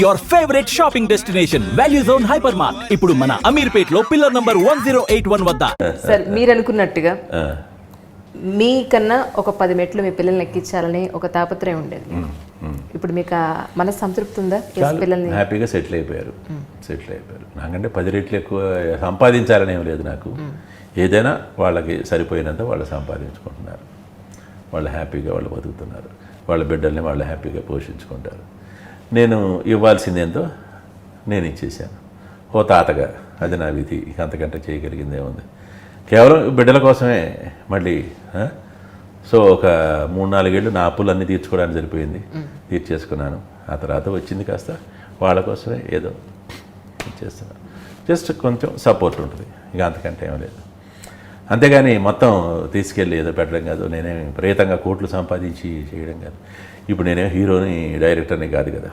Your favourite shopping destination value zone hyper mart ఇప్పుడు మన అమీర్పేట్లో pillar number one zero eight one వద్ద. Sir మీరు అనుకున్నట్టుగా మీకన్నా ఒక పది మెట్లు మీ పిల్లల్ని ఎక్కించాలని ఒక తాపత్రయం ఉండేది. ఇప్పుడు మీకు ఆ మనసు సంతృప్తి ఉందా పిల్లల్ని హ్యాపీగా సెటిల్ అయిపోయారు. సెటిల్ అయిపోయారు. నాకంటే పది రెట్లు ఎక్కువ సంపాదించాలని ఏం లేదు నాకు. ఏదైనా వాళ్ళకి సరిపోయినంత వాళ్ళు సంపాదించుకుంటున్నారు. వాళ్ళు హ్యాపీగా వాళ్ళు బతుకుతున్నారు. వాళ్ళ బిడ్డల్ని వాళ్ళు హ్యాపీగా పోషించుకుంటారు. నేను ఇవ్వాల్సిందేంతో నేను ఇచ్చేసాను ఓ తాతగా అది నా విధి. ఇక అంతకంటే చేయగలిగింది ఏముంది కేవలం బిడ్డల కోసమే మళ్ళీ? సో ఒక మూడు నాలుగేళ్ళు నా అప్పులన్నీ తీర్చుకోవడానికి సరిపోయింది. తీర్చేసుకున్నాను. ఆ తర్వాత వచ్చింది కాస్త వాళ్ళ కోసమే ఏదో చేస్తున్నాను జస్ట్ కొంచెం సపోర్ట్ ఉంటుంది. ఇక అంతకంటే ఏం లేదు. అంతేగాని మొత్తం తీసుకెళ్ళి ఏదో పెట్టడం కాదు. నేనేమి విపరీతంగా కోట్లు సంపాదించి చేయడం కాదు. ఇప్పుడు నేనే హీరోని డైరెక్టర్ని కాదు కదా?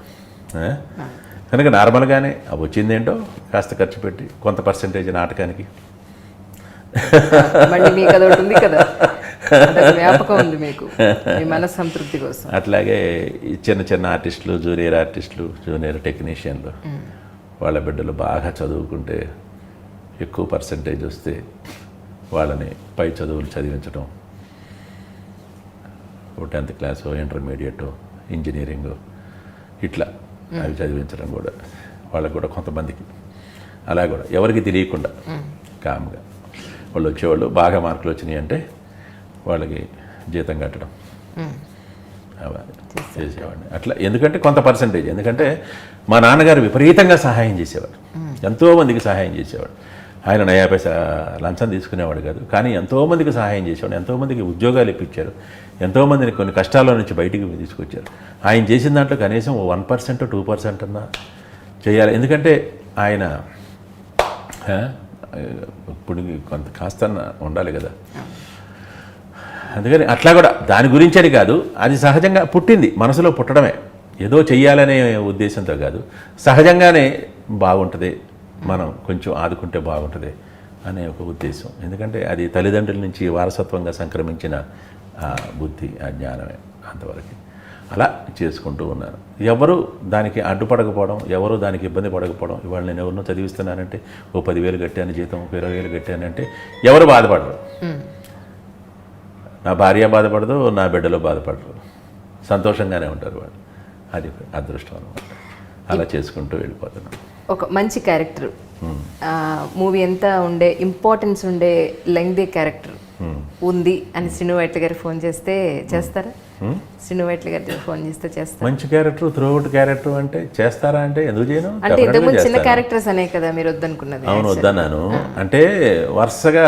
కనుక నార్మల్గానే అవి వచ్చిందేంటో కాస్త ఖర్చు పెట్టి కొంత పర్సంటేజ్ నాటకానికి. కోసం. అట్లాగే చిన్న చిన్న ఆర్టిస్టులు జూనియర్ ఆర్టిస్టులు జూనియర్ టెక్నీషియన్లు వాళ్ళ బిడ్డలు బాగా చదువుకుంటే ఎక్కువ పర్సంటేజ్ వస్తే వాళ్ళని పై చదువులు చదివించడం ఓ టెన్త్ క్లాస్ ఇంటర్మీడియట్ ఇంజనీరింగ్ ఇట్లా అవి చదివించడం కూడా వాళ్ళకు కూడా కొంతమందికి. అలా కూడా ఎవరికి తెలియకుండా కామ్గా. వాళ్ళు వచ్చేవాళ్ళు బాగా మార్కులు వచ్చినాయి అంటే వాళ్ళకి జీతం కట్టడం. చేసేవాడిని. అట్లా ఎందుకంటే కొంత పర్సంటేజ్ ఎందుకంటే మా నాన్నగారు విపరీతంగా సహాయం చేసేవాడు ఎంతోమందికి సహాయం చేసేవాడు ఆయన నయా పైసా లంచం తీసుకునేవాడు కాదు. కానీ ఎంతోమందికి సహాయం చేసేవాడు ఎంతోమందికి ఉద్యోగాలు ఇప్పించారు ఎంతోమందిని కొన్ని కష్టాల నుంచి బయటికి తీసుకొచ్చారు. ఆయన చేసిన దాంట్లో కనీసం వన్ పర్సెంట్ టూ పర్సెంట్ అన్నా చేయాలి. ఎందుకంటే ఆయన ఇప్పుడు కొంత కాస్త ఉండాలి కదా. అందుకని అట్లా కూడా దాని గురించి అని కాదు అది సహజంగా పుట్టింది మనసులో పుట్టడమే. ఏదో చెయ్యాలనే ఉద్దేశంతో కాదు సహజంగానే బాగుంటుంది మనం కొంచెం ఆదుకుంటే బాగుంటుంది అనే ఒక ఉద్దేశం. ఎందుకంటే అది తల్లిదండ్రుల నుంచి వారసత్వంగా సంక్రమించిన ఆ బుద్ధి ఆ జ్ఞానమే అంతవరకు. అలా చేసుకుంటూ ఉన్నాను ఎవరు దానికి అడ్డుపడకపోవడం ఎవరు దానికి ఇబ్బంది పడకపోవడం ఇవాళ నేను ఎవరినో చదివిస్తున్నానంటే ఓ పదివేలు కట్టాను జీతం ఒక ఇరవై వేలు కట్టానంటే ఎవరు బాధపడరు. నా భార్య బాధపడదు నా బిడ్డలు బాధపడరు. సంతోషంగానే ఉంటారు వాళ్ళు. అది అదృష్టం అనమాట అలా చేసుకుంటూ వెళ్ళిపోతున్నాను ఒక మంచి క్యారెక్టర్. మూవీ ఎంత ఉండే ఇంపార్టెన్స్ ఉండే లెంగ్దే క్యారెక్టర్ ఉంది అని శ్రీను వైట్ల గారికి ఫోన్ చేస్తే చేస్తారా? శ్రీను వైట్ల గారికి ఫోన్ చేస్తే చేస్తారా? మంచి క్యారెక్టర్ త్రూఅవుట్ క్యారెక్టర్ అంటే చేస్తారా అంటే ఎందుకు చేయను? అంటే ఇంతకుముందు చిన్న. క్యారెక్టర్స్ అనే కదా మీరు వద్దనుకున్నది అవును వద్దన్నాను. అంటే వరుసగా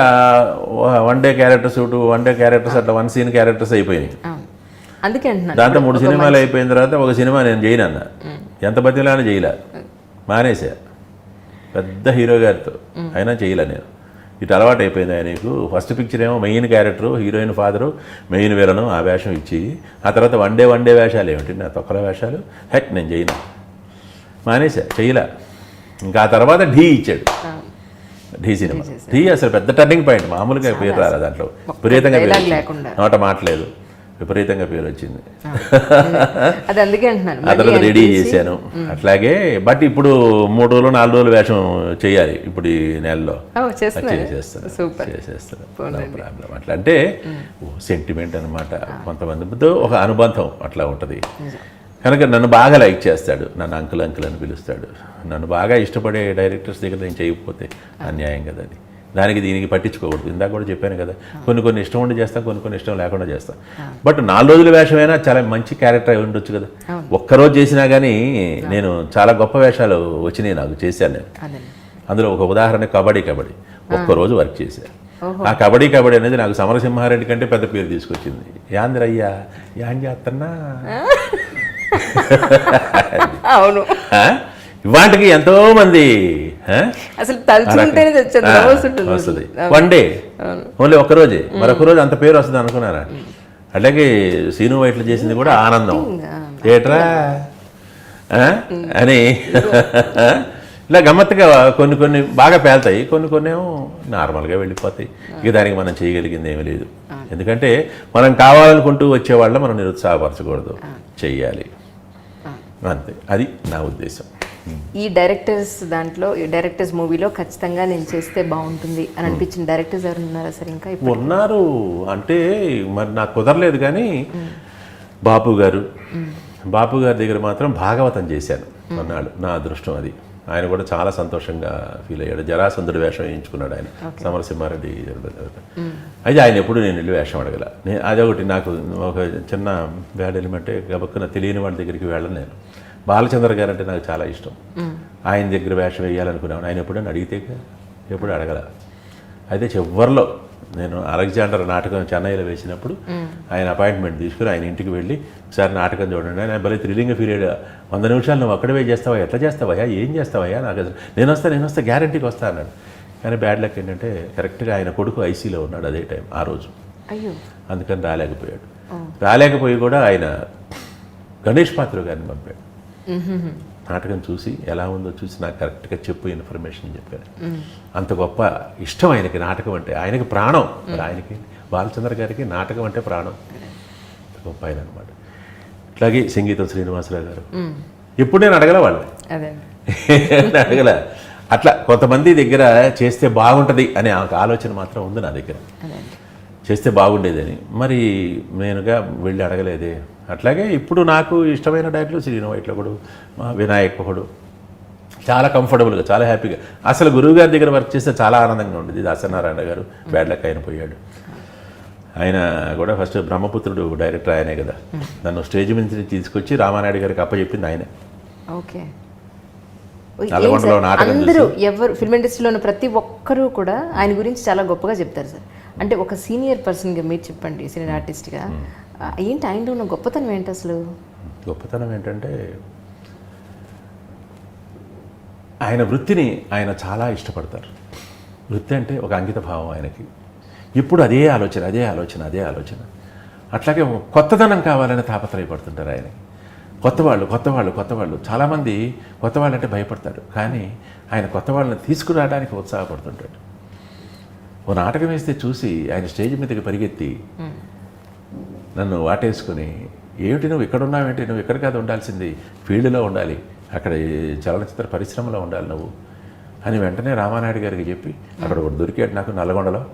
వన్ డే క్యారెక్టర్స్ ఇటు వన్ డే క్యారెక్టర్స్ అట్లా వన్ సీన్ క్యారెక్టర్స్ అయిపోయినాయి. అందుకే అంటున్నాను. దాంతో మూడు సినిమాలు అయిపోయిన తర్వాత ఒక సినిమా నేను చేయను అన్న ఎంత బతిలానే చేయలే. మానేసా పెద్ద హీరో గారితో. అయినా చేయలే నేను. ఇటు అలవాటు అయిపోయింది ఆయనకు ఫస్ట్ పిక్చర్ ఏమో main character heroine father main villain ఆ వేషం ఇచ్చి ఆ తర్వాత వన్ డే వన్ డే వేషాలు ఏమిటి? నా తొక్కల వేషాలు. హెట్ నేను చేయను మానేసా చేయలే ఇంకా ఆ తర్వాత ఢీ ఇచ్చాడు. ఢీ సినిమా. ఢీ అసలు పెద్ద టర్నింగ్ పాయింట్ మామూలుగా పేరు రాలే దాంట్లో. విపరీతంగా. నోట మాటలేదు. విపరీతంగా పేరు వచ్చింది అది. అందుకే అంటున్నాను. ఆ తర్వాత రెడీ చేశాను. అట్లాగే బట్ ఇప్పుడు మూడు రోజులు నాలుగు రోజులు వేషం చేయాలి ఇప్పుడు ఈ నెలలో. చేసేస్తాను అట్లా అంటే సెంటిమెంట్ అనమాట కొంతమందితో ఒక అనుబంధం అట్లా ఉంటుంది. కనుక నన్ను బాగా లైక్ చేస్తాడు. నన్ను అంకుల్ అంకుల్ అని పిలుస్తాడు. నన్ను బాగా ఇష్టపడే డైరెక్టర్స్ దగ్గర నేను చేయకపోతే అన్యాయం కదా అది దానికి దీనికి పట్టించుకోకూడదు. ఇందాక కూడా చెప్పాను కదా కొన్ని కొన్ని ఇష్టం ఉండి చేస్తాం కొన్ని కొన్ని ఇష్టం లేకుండా చేస్తాం. బట్ నాలుగు రోజుల వేషమైనా చాలా మంచి క్యారెక్టర్ అయి ఉండొచ్చు కదా. ఒక్కరోజు చేసినా కానీ నేను చాలా గొప్ప వేషాలు వచ్చినాయి నాకు చేశాను నేను. అదే. అందులో ఒక ఉదాహరణ కబడ్డీ కబడ్డీ. ఒక్కరోజు వర్క్ చేశా ఆ కబడ్డీ కబడ్డీ అనేది నాకు సమరసింహారెడ్డి కంటే పెద్ద పేరు తీసుకొచ్చింది. యాంద్రయ్యా యాన్ చేస్తున్నా అవును? ఇవాటికి ఎంతో మంది ఆ? అసలు తలుచుకుంటేనే తెచ్చేది. వస్తుంది. వన్ డే ఓన్లీ ఒక్క రోజే. మరొక రోజు అంత పేరు వస్తుంది అనుకున్నారా? అలాగే సీను వైట్లు చేసింది కూడా ఆనందం. ఏట్రా? అని. ఇలా గమ్మత్తుగా కొన్ని కొన్ని బాగా పేలుతాయి. కొన్ని కొన్ని ఏమో నార్మల్గా వెళ్ళిపోతాయి. ఇక దానికి మనం చేయగలిగింది ఏమీ లేదు. ఎందుకంటే మనం కావాలనుకుంటూ వచ్చే వాళ్ళ మనం నిరుత్సాహపరచకూడదు చెయ్యాలి. అంతే. అది నా ఉద్దేశం. ఈ డైరెక్టర్స్ దాంట్లో ఈ డైరెక్టర్స్ మూవీలో ఖచ్చితంగా నేను చేస్తే బాగుంటుంది అని అనిపించిన డైరెక్టర్స్ ఎవరు ఉన్నారా సార్ ఇంకా ఉన్నారు. అంటే మరి నాకు కుదరలేదు కానీ బాపు గారు. బాపు గారి దగ్గర మాత్రం భాగవతం చేశాను అన్నాడు నా అదృష్టం అది. ఆయన కూడా చాలా సంతోషంగా ఫీల్ అయ్యాడు. జరాసంధుడు వేషం వేయించుకున్నాడు ఆయన. సమరసింహారెడ్డి అయితే ఆయన ఎప్పుడు నేను వెళ్ళి వేషం అడగల. నేను అదొకటి నాకు ఒక చిన్న బ్యాడ్ ఎలిమెంటే గబక్కున తెలియని వాళ్ళ దగ్గరికి వెళ్ళను నేను. బాలచంద్ర గారు అంటే నాకు చాలా ఇష్టం. ఆయన దగ్గర వేషం వేయాలనుకున్నాను ఆయన ఎప్పుడైనా అడిగితే ఎప్పుడు అడగల. అయితే చివరిలో నేను అలెగ్జాండర్ నాటకం చెన్నైలో వేసినప్పుడు ఆయన అపాయింట్మెంట్ తీసుకుని ఆయన ఇంటికి వెళ్ళి ఒకసారి నాటకం చూడండి. ఆయన భలే థ్రిల్లింగ్ పీరియడ్. వంద నిమిషాలు నువ్వు అక్కడే చేస్తావా? ఎట్లా చేస్తావయ్యా? ఏం చేస్తావయ్యా? నాకు అసలు నేను వస్తా నేను వస్తా గ్యారంటీకి వస్తా అన్నాడు. కానీ బ్యాడ్ లక్ ఏంటంటే కరెక్ట్గా ఆయన కొడుకు ఐసీలో ఉన్నాడు అదే టైం ఆ రోజు. అందుకని రాలేకపోయాడు. రాలేకపోయి కూడా ఆయన గణేష్ పాత్ర గారిని పంపాడు. నాటకం చూసి ఎలా ఉందో చూసి నాకు కరెక్ట్గా చెప్పు ఇన్ఫర్మేషన్ చెప్పారు. అంత గొప్ప ఇష్టం ఆయనకి నాటకం అంటే ఆయనకి ప్రాణం. ఆయనకి బాలచంద్ర గారికి నాటకం అంటే ప్రాణం. గొప్ప ఆయన అనమాట ఇట్లాగే సంగీతం శ్రీనివాసరావు గారు. ఎప్పుడు నేను అడగల వాళ్ళని. అదే. అడగల. అట్లా కొంతమంది దగ్గర చేస్తే బాగుంటుంది అనే ఆలోచన మాత్రం ఉంది నా దగ్గర. చేస్తే బాగుండేదని. మరి నేనుగా వెళ్ళి అడగలేదే. అట్లాగే ఇప్పుడు నాకు ఇష్టమైన డైరెక్టర్ శ్రీను వైట్లకుడు మా వినాయక్ ఒకడు. చాలా కంఫర్టబుల్గా చాలా హ్యాపీగా అసలు గురువు గారి దగ్గర వర్క్ చేస్తే చాలా ఆనందంగా ఉండేది. దాసనారాయణ గారు బ్యాడ్ లక్ ఆయన పోయాడు. ఆయన కూడా ఫస్ట్ బ్రహ్మపుత్రుడు డైరెక్టర్ ఆయనే కదా. నన్ను స్టేజ్ మీద తీసుకొచ్చి రామానాయుడు గారికి అప్పచెప్పింది ఆయనే. ఓకే. నల్గొండలో నాటకం ఎవరు ఫిల్మ్ ఇండస్ట్రీలో ప్రతి ఒక్కరూ కూడా ఆయన గురించి చాలా గొప్పగా చెప్తారు సార్. అంటే ఒక సీనియర్ పర్సన్గా మీరు చెప్పండి సీనియర్ ఆర్టిస్ట్గా ఏంటి ఆయనలో ఉన్న గొప్పతనం ఏంటి అసలు? గొప్పతనం ఏంటంటే ఆయన వృత్తిని ఆయన చాలా ఇష్టపడతారు. వృత్తి అంటే ఒక అంకిత భావం ఆయనకి. ఇప్పుడు అదే ఆలోచన అదే ఆలోచన అదే ఆలోచన. అట్లాగే కొత్తదనం కావాలని తాపత్రయపడుతుంటారు ఆయనకి. కొత్త వాళ్ళు కొత్త వాళ్ళు కొత్త వాళ్ళు. చాలామంది కొత్త వాళ్ళంటే భయపడతారు. కానీ ఆయన కొత్త వాళ్ళని తీసుకురావడానికి ఉత్సాహపడుతుంటాడు. ఓ నాటకం వేస్తే చూసి ఆయన స్టేజ్ మీదకి పరిగెత్తి నన్ను వాటేసుకుని ఏమిటి నువ్వు ఇక్కడ ఉన్నావేంటి? నువ్వు ఇక్కడ కాదు ఉండాల్సింది? ఫీల్డ్లో ఉండాలి. అక్కడ చలనచిత్ర పరిశ్రమలో ఉండాలి నువ్వు. అని వెంటనే రామానాయుడు గారికి చెప్పి అక్కడ ఒకటి దొరికాడు నాకు నల్గొండలో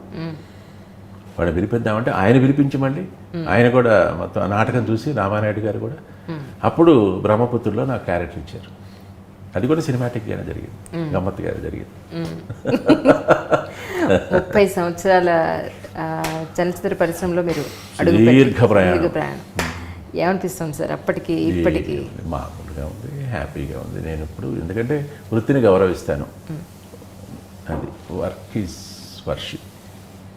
వాడిని పిలిపిద్దామంటే ఆయన పిలిపించి మళ్ళీ ఆయన కూడా మొత్తం నాటకం చూసి రామానాయుడు గారు కూడా అప్పుడు బ్రహ్మపుత్రుల్లో నాకు క్యారెక్టర్ ఇచ్చారు. అది కూడా సినిమాటిక్గానే జరిగింది. గమ్మత్తుగా జరిగింది. ముప్పై సంవత్సరాల ఆ, చలనచిత్ర పరిశ్రమలో మీరు దీర్ఘ ప్రయాణం. ఏమనిపిస్తుంది సార్ అప్పటికి ఇప్పటికి? మామూలుగా ఉంది హ్యాపీగా ఉంది. నేను ఇప్పుడు ఎందుకంటే వృత్తిని గౌరవిస్తాను. అది వర్క్ ఈజ్ వర్షిప్.